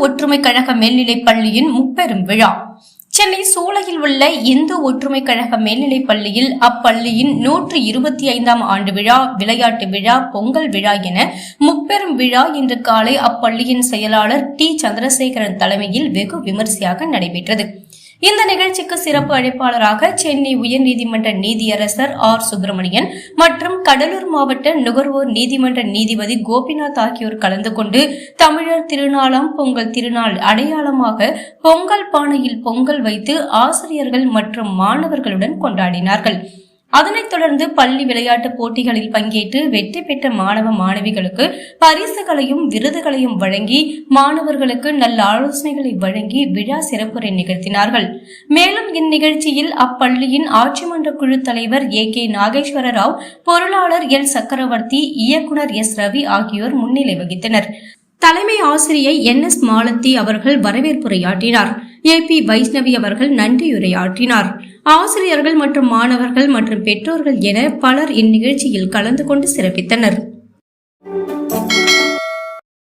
ஒற்றுமை கழக மேல்நிலைப் பள்ளியின் முப்பெரும் விழா. சென்னை சூளையில் உள்ள இந்து ஒற்றுமை கழக மேல்நிலைப் பள்ளியில் அப்பள்ளியின் நூற்று இருபத்தி ஐந்தாம் ஆண்டு விழா விளையாட்டு விழா பொங்கல் விழா என முப்பெரும் விழா இன்று காலை அப்பள்ளியின் செயலாளர் டி. சந்திரசேகரன் தலைமையில் வெகு விமரிசையாக நடைபெற்றது. இந்த நிகழ்ச்சிக்கு சிறப்பு அழைப்பாளராக சென்னை உயர்நீதிமன்ற நீதியரசர் ஆர். சுப்பிரமணியன் மற்றும் கடலூர் மாவட்ட நுகர்வோர் நீதிமன்ற நீதிபதி கோபிநாத் ஆகியோர் கலந்து கொண்டு தமிழர் திருநாளாம் பொங்கல் திருநாள் அடையாளமாக பொங்கல் பானையில் பொங்கல் வைத்து ஆசிரியர்கள் மற்றும் மாணவர்களுடன் கொண்டாடினார்கள். அதனைத் தொடர்ந்து பள்ளி விளையாட்டுப் போட்டிகளில் பங்கேற்று வெற்றி பெற்ற மாணவ மாணவிகளுக்கு பரிசுகளையும் விருதுகளையும் வழங்கி மாணவர்களுக்கு நல்ல ஆலோசனைகளை வழங்கி விழா சிறப்புரை நிகழ்த்தினார்கள். மேலும் இந்நிகழ்ச்சியில் அப்பள்ளியின் ஆட்சிமன்ற குழு தலைவர் ஏ கே நாகேஸ்வர ராவ் பொருளாளர் எல் சக்கரவர்த்தி இயக்குனர் எஸ் ரவி ஆகியோர் முன்னிலை வகித்தனர். தலைமை ஆசிரியை என் எஸ் மாலத்தி அவர்கள் வரவேற்புரையாற்றினார். ஏ பி வைஷ்ணவி அவர்கள் நன்றியுரையாற்றினார். ஆசிரியர்கள் மற்றும் மாணவர்கள் மற்றும் பெற்றோர்கள் என பலர் இந்நிகழ்ச்சியில் கலந்து கொண்டு சிறப்பித்தனர்.